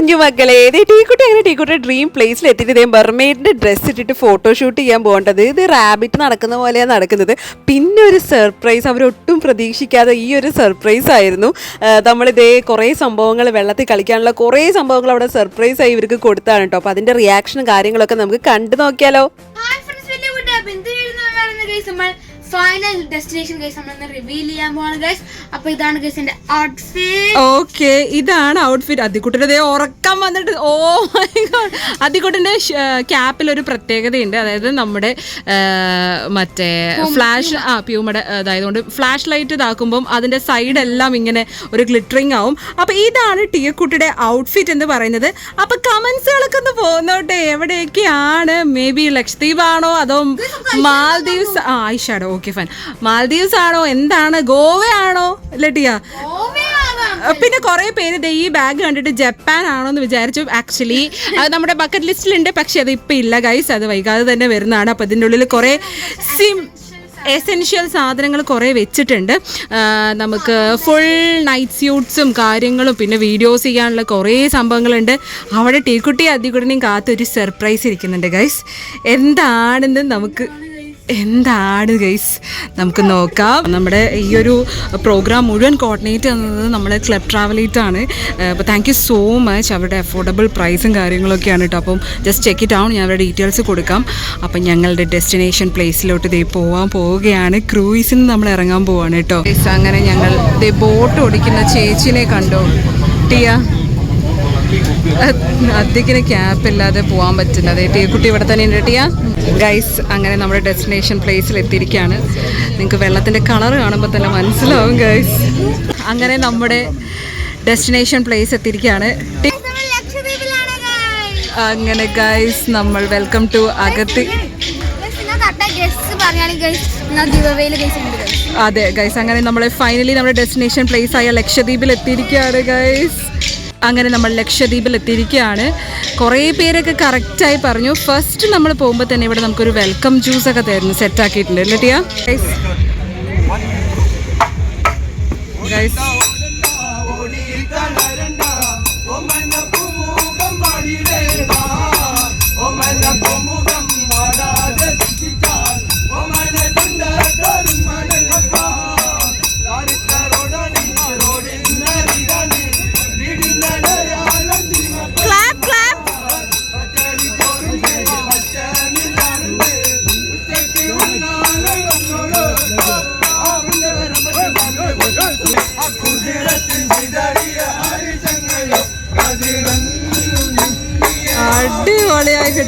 കുഞ്ഞുമക്കളെ ഇതേ ടീക്കുട്ടി അങ്ങനെ ടീക്കുട്ടി ഡ്രീം പ്ലേസിൽ എത്തിയിട്ട് ഇതേ മെർമെയ്ഡിന്റെ ഡ്രസ്സ് ഇട്ടിട്ട് ഫോട്ടോ ഷൂട്ട് ചെയ്യാൻ പോകേണ്ടത്. ഇത് റാബിറ്റ് നടക്കുന്ന പോലെയാണ് നടക്കുന്നത്. പിന്നെ ഒരു സർപ്രൈസ് അവരൊട്ടും പ്രതീക്ഷിക്കാതെ ഈ ഒരു സർപ്രൈസ് ആയിരുന്നു. നമ്മളിതേ കുറേ സംഭവങ്ങൾ വെള്ളത്തിൽ കളിക്കാനുള്ള കുറേ സംഭവങ്ങൾ അവിടെ സർപ്രൈസ് ആയി ഇവർക്ക് കൊടുത്താണ് കേട്ടോ. അപ്പോൾ അതിന്റെ റിയാക്ഷനും കാര്യങ്ങളൊക്കെ നമുക്ക് കണ്ടു നോക്കിയാലോ. ഫൈനൽ ഡെസ്റ്റിനേഷൻ ഗൈസ് നമ്മൾ റിവീൽ ചെയ്യാൻ പോവാണ് ഗൈസ് അപ്പൊ ഇതാണ് ഗൈസ് ഔട്ട്ഫിറ്റ് ഓക്കെ ഇതാണ് ഔട്ട്ഫിറ്റ് അതിക്കുട്ടിന്റെ ദേ ഉറക്കം വന്നിട്ട് ഓ മൈ ഗോഡ് അതിക്കുട്ടിന്റെ ക്യാപ്പിൽ ഒരു പ്രത്യേകതയുണ്ട്. അതായത് നമ്മുടെ മറ്റേ ഫ്ലാഷ് ആ പ്യൂമയുടെ അതായത് കൊണ്ട് ഫ്ലാഷ് ലൈറ്റ് ഇതാക്കുമ്പം അതിന്റെ സൈഡ് എല്ലാം ഇങ്ങനെ ഒരു ഗ്ലിറ്ററിങ് ആവും. അപ്പൊ ഇതാണ് ടീക്കുട്ടിയുടെ ഔട്ട്ഫിറ്റ് എന്ന് പറയുന്നത്. അപ്പൊ കമന്റ്സുകളൊക്കെ ഒന്ന് പോകുന്നോട്ടെ എവിടെയൊക്കെയാണ്? മേ ബി ലക്ഷദ്വീപ് ആണോ? അതോ മാൽദീവ്സ് ആ ഐഷാഡോ ഓക്കെ ഫൈൻ മാൽദീവ്സ് ആണോ? എന്താണ്? ഗോവയാണോ? ലട്ടിയ പിന്നെ കുറെ പേര് ദേ ഈ ബാഗ് കണ്ടിട്ട് ജപ്പാൻ ആണോ എന്ന് വിചാരിച്ചു ആക്ച്വലി അത് നമ്മുടെ ബക്കറ്റ് ലിസ്റ്റിലുണ്ട് പക്ഷെ അത് ഇപ്പം ഇല്ല ഗൈസ് അത് വൈകാതെ തന്നെ വരുന്നതാണ്. അപ്പം ഇതിന്റെ ഉള്ളിൽ കുറേ സിം എസെൻഷ്യൽ സാധനങ്ങൾ കുറേ വെച്ചിട്ടുണ്ട്. നമുക്ക് ഫുൾ നൈറ്റ് സ്യൂട്ട്സും കാര്യങ്ങളും പിന്നെ വീഡിയോസ് ചെയ്യാനുള്ള കുറേ സംഭവങ്ങളുണ്ട്. അവിടെ ടീക്കുട്ടി അതികുടനെയും കാത്തൊരു സർപ്രൈസ് ഇരിക്കുന്നുണ്ട് ഗൈസ് എന്താണെന്ന് നമുക്ക് എന്താണ് ഗൈസ് നമുക്ക് നോക്കാം. നമ്മുടെ ഈ ഒരു പ്രോഗ്രാം മുഴുവൻ കോർഡിനേറ്റ് ചെയ്യുന്നത് നമ്മുടെ ക്ലബ് ട്രാവലേറ്റ് ആണ്. അപ്പോൾ താങ്ക് യു സോ മച്ച് അവരുടെ അഫോർഡബിൾ പ്രൈസും കാര്യങ്ങളൊക്കെയാണ് കേട്ടോ അപ്പം ജസ്റ്റ് ചെക്ക് ഇറ്റ് ആവും ഞാൻ അവരുടെ ഡീറ്റെയിൽസ് കൊടുക്കാം. അപ്പം ഞങ്ങളുടെ ഡെസ്റ്റിനേഷൻ പ്ലേസിലോട്ട് ദേ പോകാൻ പോവുകയാണ്. ക്രൂയിസിൽ നിന്ന് നമ്മൾ ഇറങ്ങാൻ പോവാണ് കേട്ടോ അങ്ങനെ ഞങ്ങൾ ദേ ബോട്ട് ഓടിക്കുന്ന ചേച്ചിനെ കണ്ടോ? ടിയ? അധികം ക്യാപ്പ് ഇല്ലാതെ പോകാൻ പറ്റില്ല അതെ കുട്ടി ഇവിടെ തന്നെ ഉണ്ട്. ഗൈസ് അങ്ങനെ നമ്മുടെ ഡെസ്റ്റിനേഷൻ പ്ലേസിൽ എത്തിയിരിക്കുകയാണ്. നിങ്ങൾക്ക് വെള്ളത്തിന്റെ കളർ കാണുമ്പോൾ തന്നെ മനസ്സിലാവും ഗൈസ് അങ്ങനെ നമ്മുടെ ഡെസ്റ്റിനേഷൻ പ്ലേസ് എത്തിയിരിക്കുകയാണ്. അങ്ങനെ ഗൈസ് നമ്മൾ വെൽക്കം ടു അഗത്തി അതെ ഗൈസ് അങ്ങനെ നമ്മൾ ഫൈനലി നമ്മുടെ ഡെസ്റ്റിനേഷൻ പ്ലേസ് ആയ ലക്ഷദ്വീപിൽ എത്തിയിരിക്കുകയാണ് ഗൈസ് അങ്ങനെ നമ്മൾ ലക്ഷദ്വീപിൽ എത്തിയിരിക്കുകയാണ്. കുറേ പേരൊക്കെ കറക്റ്റായി പറഞ്ഞു. ഫസ്റ്റ് നമ്മൾ പോകുമ്പോൾ തന്നെ ഇവിടെ നമുക്കൊരു വെൽക്കം ജ്യൂസ് ഒക്കെ തരുന്നു സെറ്റ് ആക്കിയിട്ടുണ്ട്. അല്ലേ ടിയ? ഗൈസ്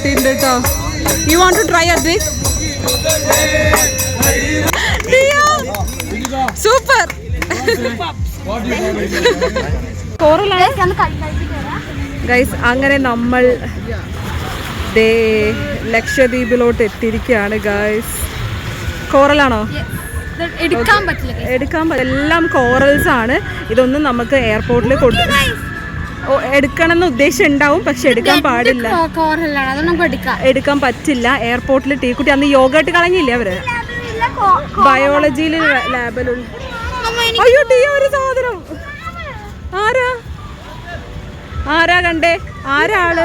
കിട്ടിയിട്ടുണ്ട് കേട്ടോ യു വാണ്ട് ടു ട്രൈ അത് സൂപ്പർ. ഗൈസ് അങ്ങനെ നമ്മൾ ദേ ലക്ഷദ്വീപിലോട്ട് എത്തിയിരിക്കുകയാണ് ഗൈസ് കോറലാണോ. എടുക്കാൻ പറ്റില്ല. എടുക്കാൻ എല്ലാം കോറൽസ് ആണ് ഇതൊന്നും നമുക്ക് എയർപോർട്ടിൽ ഓ എടുക്കണം എന്ന് ഉദ്ദേശം ഉണ്ടാവും പക്ഷെ എടുക്കാൻ പാടില്ല. എടുക്കാൻ പറ്റില്ല. എയർപോർട്ടിൽ ടീക്കുട്ടി അന്ന് യോഗ ഇട്ട് കളഞ്ഞില്ലേ അവർ? ബയോളജിയിൽ ലാബിലുള്ള അയ്യോ ടീ ഒരു സാധനം. ആരാ? ആരാ കണ്ടേ? ആരാൾ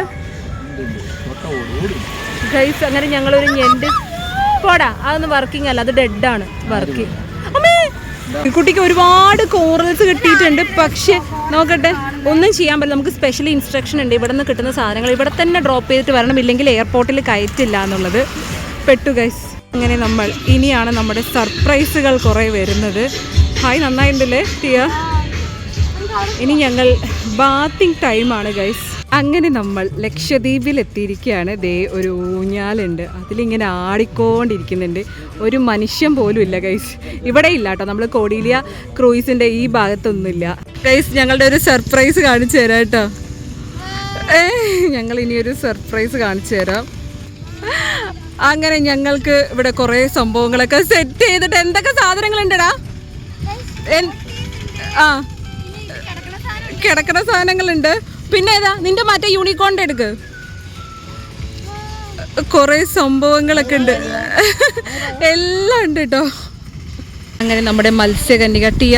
ഗൈസ് അങ്ങനെ ഞങ്ങളൊരു ഞെണ്ട്. പോടാ അതൊന്നും വർക്കിംഗ് അല്ല. അത് ഡെഡാണ് വർക്കിംഗ് കുട്ടിക്ക് ഒരുപാട് കോറൽസ് കിട്ടിയിട്ടുണ്ട്. പക്ഷെ നോക്കട്ടെ ഒന്നും ചെയ്യാൻ പറ്റില്ല. നമുക്ക് സ്പെഷ്യൽ ഇൻസ്ട്രക്ഷൻ ഉണ്ട്. ഇവിടെ നിന്ന് കിട്ടുന്ന സാധനങ്ങൾ ഇവിടെ തന്നെ ഡ്രോപ്പ് ചെയ്തിട്ട് വരണം ഇല്ലെങ്കിൽ എയർപോർട്ടിൽ കയറ്റില്ല എന്നുള്ളത്. പെട്ടു ഗൈസ് അങ്ങനെ നമ്മൾ ഇനിയാണ് നമ്മുടെ സർപ്രൈസുകൾ കുറേ വരുന്നത്. ഹായ് നന്നായിട്ടുണ്ടല്ലേ ടിയ? ഇനി ഞങ്ങൾ ബാത്തിങ് ടൈമാണ് ഗൈസ് അങ്ങനെ നമ്മൾ ലക്ഷദ്വീപിൽ എത്തിയിരിക്കുകയാണ് ദേ ഒരു ഊഞ്ഞാലുണ്ട്. അതിലിങ്ങനെ ആടിക്കൊണ്ടിരിക്കുന്നുണ്ട്. ഒരു മനുഷ്യൻ പോലും ഇല്ല ഗൈസ് ഇവിടെ ഇല്ല കേട്ടോ. നമ്മൾ കോടിയിലിയ ക്രൂയിസിന്റെ ഈ ഭാഗത്തൊന്നുമില്ല ഗൈസ് ഞങ്ങളുടെ ഒരു സർപ്രൈസ് കാണിച്ചു തരാം കേട്ടോ. ഏ ഞങ്ങൾ ഇനിയൊരു സർപ്രൈസ് കാണിച്ചു തരാം. അങ്ങനെ ഞങ്ങൾക്ക് ഇവിടെ കുറേ സംഭവങ്ങളൊക്കെ സെറ്റ് ചെയ്തിട്ട് എന്തൊക്കെ സാധനങ്ങളുണ്ടടാ? ആ. കിടക്കണ സാധനങ്ങളുണ്ട്. പിന്നെ ഏതാ നിന്റെ മറ്റേ യൂണിക്കോണിന്റെ എടുക്ക്. കുറേ സംഭവങ്ങളൊക്കെ ഉണ്ട് എല്ലാം ഉണ്ട് കേട്ടോ അങ്ങനെ നമ്മുടെ മത്സ്യകന്യക ടിയ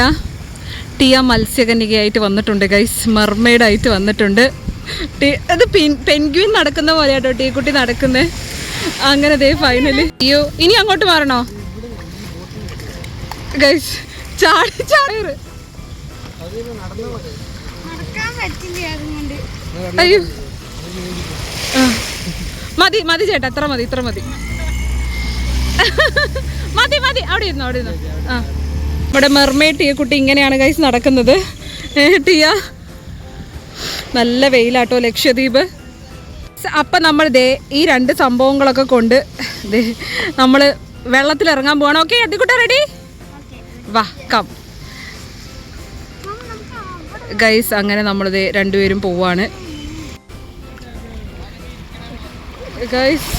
ടിയ മത്സ്യകന്യകയായിട്ട് വന്നിട്ടുണ്ട് ഗൈസ് മർമെയ്ഡായിട്ട് വന്നിട്ടുണ്ട്. ടി അത് പെൻഗ്വിൻ നടക്കുന്ന പോലെ കേട്ടോ കുട്ടി നടക്കുന്നത് അങ്ങനെ ദേ ഫൈനലി അയ്യോ ഇനി അങ്ങോട്ട് മാറണോ? ഗൈസ് ചാടി ചാടി. നടക്കാൻ അയ്യോ. മതി മതി ചേട്ടാ ഇത്ര മതി ഇത്ര മതി. മതി മതി. അവിടെ ഇരുന്നു അവിടെ ഇരുന്നു. ആ. ഇവിടെ മെർമേഡ് ടീ കുട്ടി ഇങ്ങനെയാണ് കൈസ് നടക്കുന്നത്. ടീയ. നല്ല വെയിലാട്ടോ ലക്ഷദ്വീപ്. അപ്പൊ നമ്മൾ ദേ ഈ രണ്ട് സംഭവങ്ങളൊക്കെ കൊണ്ട് ദേ നമ്മൾ വെള്ളത്തിൽ ഇറങ്ങാൻ പോവാണ്. ഓക്കെ അതിക്കുട്ട റെഡി വാ കം ഗൈസ് അങ്ങനെ നമ്മളിത് രണ്ടുപേരും പോവാണ്. ഗൈസ്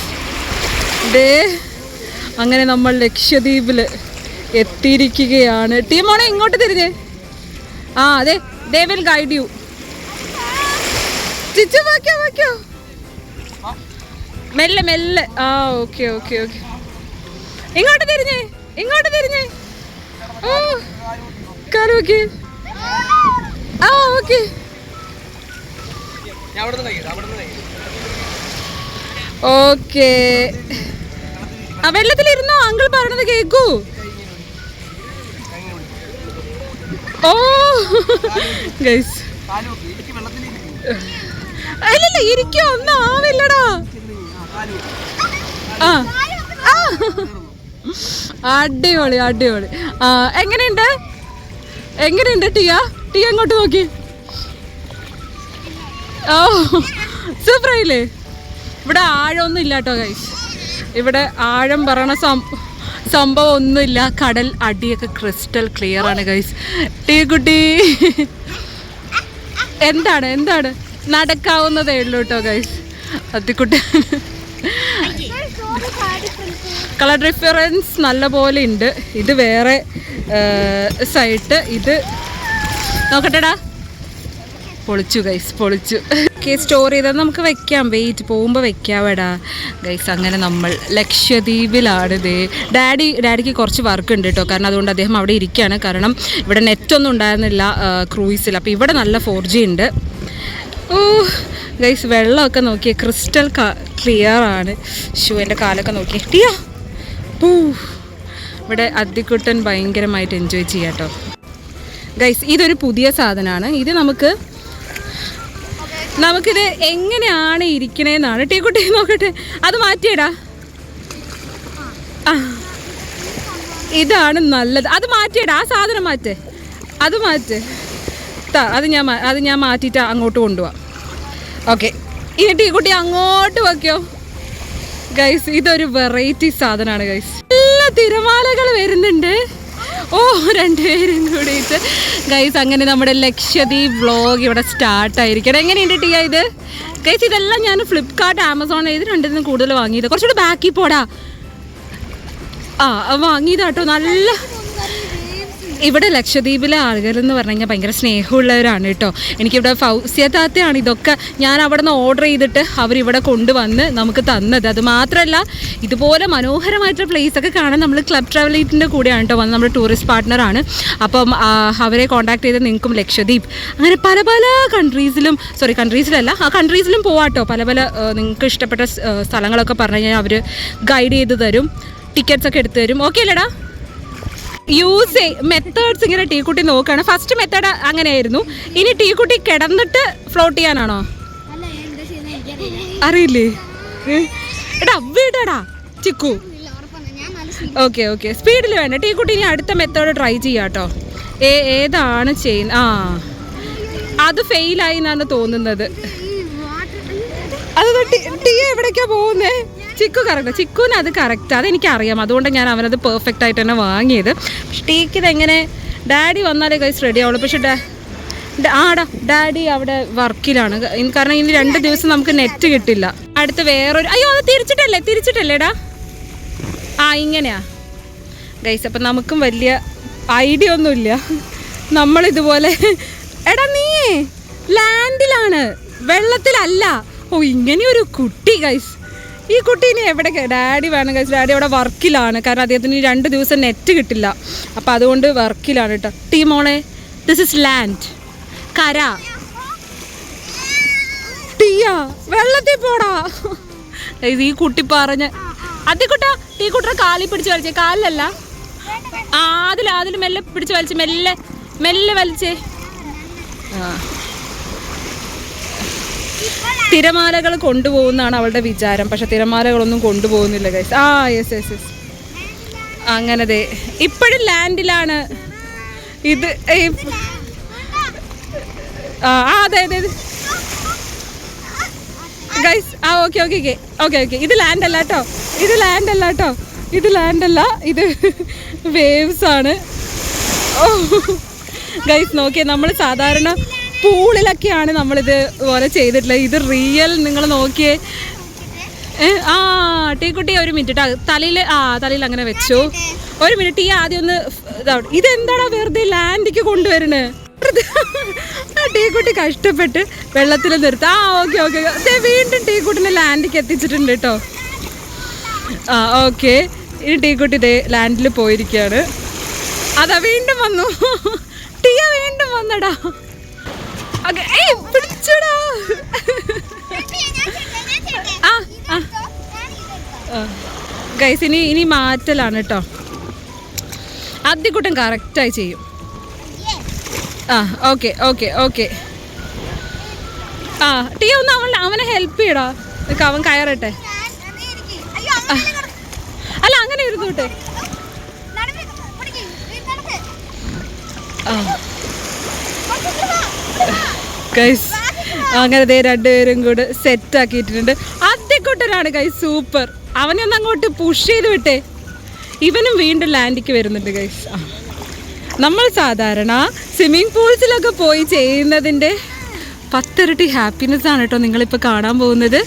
ദേ അങ്ങനെ നമ്മൾ ലക്ഷദ്വീപിൽ എത്തിയിരിക്കുകയാണ്. ടീമോണെ ഇങ്ങോട്ട് തിരിഞ്ഞേ. ആ അതെ ദേ വിൽ ഗൈഡ് യു ചിച്ചു വാക്കോ വാക്കോ മെല്ലെ മെല്ലെ. ആ ഓക്കെ ഓക്കെ ഓക്കെ ഇങ്ങോട്ട് തിരിഞ്ഞേ ഇങ്ങോട്ട് തിരിഞ്ഞേ. ഓ കാൽ നോക്കി ആ ഓക്കെ ഓക്കെ. ആ വെള്ളത്തിലിരുന്നോ? അങ്കിൾ പറഞ്ഞത് കേക്കൂ. ഓ. ഗൈസ്. അല്ലല്ല ഇരിക്കോ. ഒന്നും ആവില്ലടാ. ആ. അടിപൊളി അടിപൊളി. ആ എങ്ങനെയുണ്ട്? എങ്ങനെയുണ്ട് ടിയ? ടിയ അങ്ങോട്ട് നോക്കി? ഓ സൂപ്പറായില്ലേ? ഇവിടെ ആഴമൊന്നും ഇല്ല കേട്ടോ ഗൈസ് ഇവിടെ ആഴം പറയണ സംഭവം ഒന്നുമില്ല. കടൽ അടിയൊക്കെ ക്രിസ്റ്റൽ ക്ലിയർ ആണ് ഗൈസ് ടീ കുട്ടി. എന്താണ് എന്താണ്? നടക്കാവുന്നതേ ഉള്ളൂ കേട്ടോ ഗൈസ് അത്തിക്കുട്ടി. കളർ ഡിഫറൻസ് നല്ല പോലെ ഉണ്ട്. ഇത് വേറെ സൈറ്റ് ഇത് നോക്കട്ടെടാ. പൊളിച്ചു ഗൈസ് പൊളിച്ചു. ഓക്കെ സ്റ്റോർ ചെയ്താൽ നമുക്ക് വെക്കാം. വെയിറ്റ് പോകുമ്പോൾ വെക്കാവടാ. ഗൈസ് അങ്ങനെ നമ്മൾ ലക്ഷദ്വീപിലാണ് ഇത്. ഡാഡി ഡാഡിക്ക് കുറച്ച് വർക്ക് ഉണ്ട് കേട്ടോ കാരണം അതുകൊണ്ട് അദ്ദേഹം അവിടെ ഇരിക്കുകയാണ് കാരണം ഇവിടെ നെറ്റൊന്നും ഉണ്ടായിരുന്നില്ല ക്രൂയിസിൽ അപ്പോൾ ഇവിടെ നല്ല ഫോർ ജി ഉണ്ട്. ഓ ഗൈസ് വെള്ളമൊക്കെ നോക്കിയേ. ക്രിസ്റ്റൽ ക്ലിയർ ആണ്. ഷൂ എന്റെ കാലൊക്കെ നോക്കിയേ ടിയാ. പൂ ഇവിടെ അദ്ദിക്കുട്ടൻ ഭയങ്കരമായിട്ട് എൻജോയ് ചെയ്യാം കേട്ടോ ഗൈസ് ഇതൊരു പുതിയ സാധനമാണ് ഇത് നമുക്ക് നമുക്കിത് എങ്ങനെയാണ് ഇരിക്കണേന്നാണ്. ടീക്കുട്ടി നോക്കട്ടെ. അത് മാറ്റിയടാ. ഇതാണ് നല്ലത്. അത് മാറ്റിയടാ. ആ സാധനം മാറ്റേ. അത് മാറ്റ്. അത് ഞാൻ അത് ഞാൻ മാറ്റിയിട്ട് അങ്ങോട്ട് കൊണ്ടുപോവാം. ഓക്കെ. ഇനി ടീക്കുട്ടി അങ്ങോട്ട് വയ്ക്കോ ഗൈസ് ഇതൊരു വെറൈറ്റി സാധനമാണ് ഗൈസ്. എല്ലാ തിരമാലകൾ വരുന്നുണ്ട്. ഓ രണ്ടുപേരും കൂടിയിട്ട്. ഗൈസ് അങ്ങനെ നമ്മുടെ ലക്ഷദ്വീപ് വ്ളോഗ് ഇവിടെ സ്റ്റാർട്ടായിരിക്കണം എങ്ങനെയുണ്ട് ടീ ഇത്? ഗൈസ് ഇതെല്ലാം ഞാൻ ഫ്ലിപ്കാർട്ട് ആമസോൺ ഇത് രണ്ടിനും കൂടുതൽ വാങ്ങിയത്. കുറച്ചുകൂടി ബാക്കിൽ പോടാ. ആ വാങ്ങിയതാട്ടോ. നല്ല ഇവിടെ ലക്ഷദ്വീപിലെ ആളുകൾ എന്ന് പറഞ്ഞു കഴിഞ്ഞാൽ ഭയങ്കര സ്നേഹമുള്ളവരാണ് കേട്ടോ. എനിക്കിവിടെ ഫൗസിയ താത്തയാണ് ഇതൊക്കെ ഞാൻ അവിടെ നിന്ന് ഓർഡർ ചെയ്തിട്ട് അവരിവിടെ കൊണ്ടുവന്ന് നമുക്ക് തന്നത്. അത് മാത്രമല്ല ഇതുപോലെ മനോഹരമായിട്ടുള്ള പ്ലേസ് ഒക്കെ കാണാൻ നമ്മൾ ക്ലബ് ട്രാവലേറ്റിന്റെ കൂടെയാണ് കേട്ടോ വന്ന് നമ്മുടെ ടൂറിസ്റ്റ് പാർട്ട്ണറാണ് അപ്പം അവരെ കോൺടാക്ട് ചെയ്ത് നിങ്ങൾക്കും ലക്ഷദ്വീപ്. അങ്ങനെ പല പല കൺട്രീസിലും സോറി കൺട്രീസിലല്ല ആ കൺട്രീസിലും പോവാട്ടോ പല പല നിങ്ങൾക്ക് ഇഷ്ടപ്പെട്ട സ്ഥലങ്ങളൊക്കെ പറഞ്ഞു കഴിഞ്ഞാൽ അവർ ഗൈഡ് ചെയ്ത് തരും. ടിക്കറ്റ്സ് ഒക്കെ എടുത്തു തരും. ഓക്കെ അല്ലേടാ? യൂസ് മെത്തേഡ്സ് ഇങ്ങനെ ടീക്കുട്ടി നോക്കുകയാണ് ഫസ്റ്റ് മെത്തേഡ് അങ്ങനെയായിരുന്നു. ഇനി ടീക്കുട്ടി കിടന്നിട്ട് ഫ്ലോട്ട് ചെയ്യാനാണോ? അറിയില്ലേ? എടാ വീടാടാ. ചിക്കു. ഓക്കെ ഓക്കെ സ്പീഡിൽ വേണ്ട. ടീക്കുട്ടി ഇനി അടുത്ത മെത്തേഡ് ട്രൈ ചെയ്യാം കേട്ടോ ഏ ഏതാണ് ചെയ്യുന്നത് ആ. അത് ഫെയിലായി എന്നാണ് തോന്നുന്നത്. അത് ടീ എവിടേക്കാ പോകുന്നേ? ചിക്കു കറക്റ്റ് ചിക്കുവിന് അത് കറക്റ്റ് അത് എനിക്കറിയാം അതുകൊണ്ട് ഞാൻ അവനത് പെർഫെക്റ്റ് ആയിട്ട് തന്നെ വാങ്ങിയത്. പക്ഷെ ടീക്ക് ഡാഡി വന്നാലേ കൈസ് റെഡി ആവുള്ളൂ. പക്ഷെ ഡാ ആടാ ഡാഡി അവിടെ വർക്കിലാണ്. കാരണം ഇനി രണ്ട് ദിവസം നമുക്ക് നെറ്റ് കിട്ടില്ല. അടുത്ത് വേറൊരു അയ്യോ അത് തിരിച്ചിട്ടല്ലേ? തിരിച്ചിട്ടല്ലേടാ ആ ഇങ്ങനെയാ. ഗൈസ് അപ്പം നമുക്കും വലിയ ഐഡിയ ഒന്നുമില്ല. നമ്മളിതുപോലെ എടാ നീ ലാൻഡിലാണ് വെള്ളത്തിലല്ല. ഓ ഇങ്ങനെയൊരു കുട്ടി ഗൈസ് ഈ കുട്ടി ഇനി എവിടെ ഡാഡി വേണം കഴിച്ചു ഡാഡി അവിടെ വർക്കിലാണ്. കാരണം അദ്ദേഹത്തിന് രണ്ട് ദിവസം നെറ്റ് കിട്ടില്ല. അപ്പം അതുകൊണ്ട് വർക്കിലാണ് കേട്ടോ. ടീ മോളെ ദിസ് ഇസ് ലാൻഡ് കര. ടീയാ വെള്ളത്തിൽ പോടാ. ഈ കുട്ടി പറഞ്ഞ. അതിക്കുട്ട ഈ കുട്ടറെ കാലിൽ പിടിച്ച് വലിച്ചേ. കാലിലല്ല. ആ അതിൽ അതിൽ മെല്ലെ പിടിച്ച് വലിച്ച് മെല്ലെ മെല്ലെ വലിച്ചേ. ആ. തിരമാലകൾ കൊണ്ടുപോകുന്നതാണ് അവളുടെ വിചാരം. പക്ഷെ തിരമാലകളൊന്നും കൊണ്ടുപോകുന്നില്ല ഗൈസ് ആ യെസ് യെസ് യെസ് അങ്ങനെ ദേ ഇപ്പോഴും ലാൻഡിലാണ്. ഇത് ആ അതെ അതെ ഗൈസ് ആ okay okay okay okay okay ഇത് ലാൻഡ് അല്ല കേട്ടോ. ഇത് ലാൻഡ് അല്ല കേട്ടോ. ഇത് ലാൻഡ് അല്ല ഇത് വേവ്സ് ആണ്. ഓ ഗൈസ് നോക്കിയേ നമ്മൾ സാധാരണ പൂളിലൊക്കെയാണ് നമ്മളിത് പോലെ ചെയ്തിട്ടുള്ളത്. ഇത് റിയൽ നിങ്ങൾ നോക്കിയേ. ആ ടീക്കുട്ടി ഒരു മിനിറ്റ് തലയിൽ ആ തലയിൽ അങ്ങനെ വെച്ചു. ഒരു മിനിറ്റ് ഈ ആദ്യം ഒന്ന് ഇതാവട്ടെ. ഇതെന്താടാ വെറുതെ ലാൻഡിക്ക് കൊണ്ടുവരണേ? ടീക്കുട്ടി കഷ്ടപ്പെട്ട് വെള്ളത്തിൽ നിർത്താം. ആ ഓക്കെ ഓക്കെ വീണ്ടും ടീക്കുട്ടിനെ ലാൻഡിക്ക് എത്തിച്ചിട്ടുണ്ട് കേട്ടോ ആ ഓക്കെ. ഇനി ടീക്കുട്ടി ഇതേ ലാൻഡിൽ പോയിരിക്കുകയാണ് അതാ വീണ്ടും വന്നു. ടിയ വീണ്ടും വന്നടാ. ഗൈസ് ഇനി ഇനി മാറ്റലാണ് കേട്ടോ ആദ്യക്കൂട്ടം കറക്റ്റായി ചെയ്യും. ആ ഓക്കെ ഓക്കെ ഓക്കെ. ആ ടീ ഒന്ന് അവൻ അവനെ ഹെൽപ്പ് ചെയ്യടാ. നിക്ക് അവൻ കയറട്ടെ. അല്ല അങ്ങനെ ഇരുന്നോട്ടെ. ആ. ഗൈസ് അങ്ങനെ ദേ രണ്ടുപേരും കൂടെ സെറ്റ് ആക്കിയിട്ടുണ്ട്. ആദ്യക്കൂട്ടനാണ് ഗൈസ് സൂപ്പർ അവനെ അങ്ങോട്ട് പുഷ് ചെയ്ത് വിട്ടേ. ഇവനും വീണ്ടും ലാൻഡിക്ക് വരുന്നുണ്ട് ഗൈസ് നമ്മൾ സാധാരണ സ്വിമ്മിങ് പൂൾസിലൊക്കെ പോയി ചെയ്യുന്നതിന്റെ പത്തിരട്ടി ഹാപ്പിനെസ് ആണ് കേട്ടോ നിങ്ങളിപ്പോൾ കാണാൻ പോകുന്നത്.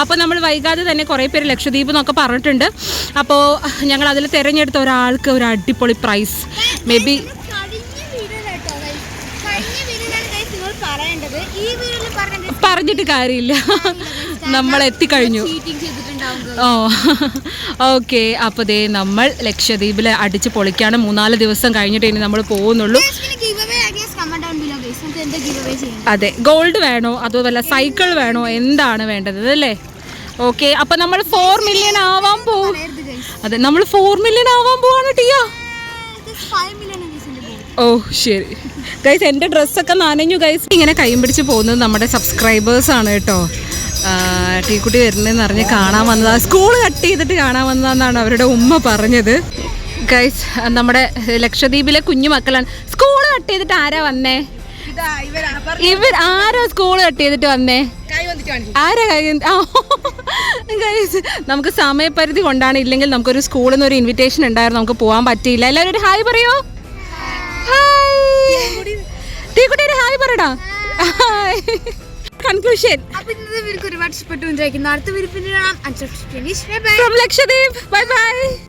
അപ്പോൾ നമ്മൾ വൈകാതെ തന്നെ കുറേ പേര് ലക്ഷദ്വീപ് എന്നൊക്കെ പറഞ്ഞിട്ടുണ്ട്. അപ്പോൾ ഞങ്ങൾ അതിൽ തിരഞ്ഞെടുത്ത ഒരാൾക്ക് ഒരു അടിപൊളി പ്രൈസ് മേ ബി പറഞ്ഞിട്ട് കാര്യമില്ല. നമ്മൾ എത്തിക്കഴിഞ്ഞു. ഓ. ഓക്കെ അപ്പോൾ ദേ നമ്മൾ ലക്ഷദ്വീപിൽ അടിച്ച് പൊളിക്കാണ്. മൂന്നാൽ ദിവസം കഴിഞ്ഞിട്ട് ഇനി നമ്മൾ പോകുന്നുള്ളൂ? അതെ ഗോൾഡ് വേണോ? അതോ വല്ല സൈക്കിൾ വേണോ? എന്താണ് വേണ്ടത് അല്ലേ? ഓക്കെ അപ്പൊ നമ്മൾ ഫോർ മില്യൺ ആവാൻ പോകും അതെ നമ്മൾ ഫോർ മില്യൺ ആവാൻ പോവാണ് ടിയ. ഓ ശരി. ഗൈസ് എന്റെ ഡ്രസ്സൊക്കെ നനഞ്ഞു ഗൈസ് ഇങ്ങനെ കൈയും പിടിച്ച് പോകുന്നത് നമ്മുടെ സബ്സ്ക്രൈബേഴ്സ് ആണ് കേട്ടോ. ടീക്കുട്ടി വരുന്നതെന്ന് അറിഞ്ഞ് കാണാൻ വന്നതാ. സ്കൂൾ കട്ട് ചെയ്തിട്ട് കാണാൻ വന്നതെന്നാണ് അവരുടെ ഉമ്മ പറഞ്ഞത്. ഗൈസ് നമ്മുടെ ലക്ഷദ്വീപിലെ കുഞ്ഞു മക്കളാണ്. സ്കൂൾ കട്ട് ചെയ്തിട്ട് ആരാ വന്നേ? ഇവർ ആരോ സ്കൂൾ കട്ട് ചെയ്തിട്ട് വന്നേ? ആരാ ഗൈസ് നമുക്ക് സമയപരിധി കൊണ്ടാണ്. ഇല്ലെങ്കിൽ നമുക്കൊരു സ്കൂളിൽ നിന്ന് ഒരു ഇൻവിറ്റേഷൻ ഉണ്ടായിരുന്നു. നമുക്ക് പോകാൻ പറ്റിയില്ല. എല്ലാവരും ഒരു ഹായ് പറയോ? ഹായ് ടീക്കുട്ടി ഒരു ഹായ് പറടാ കൺക്ലൂഷൻ അപ്പൊ ഇന്നത്തെ വീഡിയോ ഒരുപാട് ഇഷ്ടപ്പെട്ടു. വിചാരിക്കുന്നു അടുത്ത പിന്നെ കാണാം. Lakshadweep bye bye